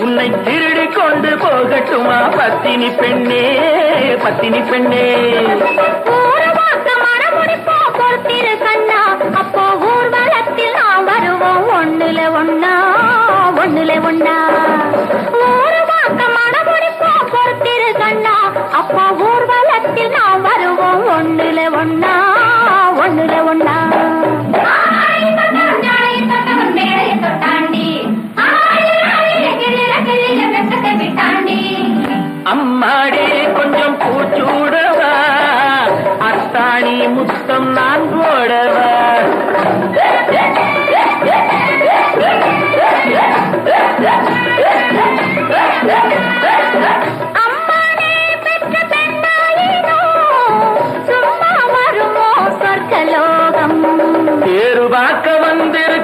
உன்னை திருடி கொண்டு போகட்டுமா பத்தினி பெண்ணே பத்தினி பெண்ணே? ஊருவாக்க அப்போ ஊர்வலத்தில் நாம் வருவோம் ஒண்ணுல ஒன்னா ஒண்ணுல ஒண்ணா. ஊருவாக்க ஊர்வலத்தில் நாம் வருவோம் ஒண்ணுல ஒண்ணுல அம்மாடி கொஞ்சம் பூச்சூடவா? அத்தாணி முத்தம் நான் போடவா? பேரு பார்க்க வந்திருக்கும்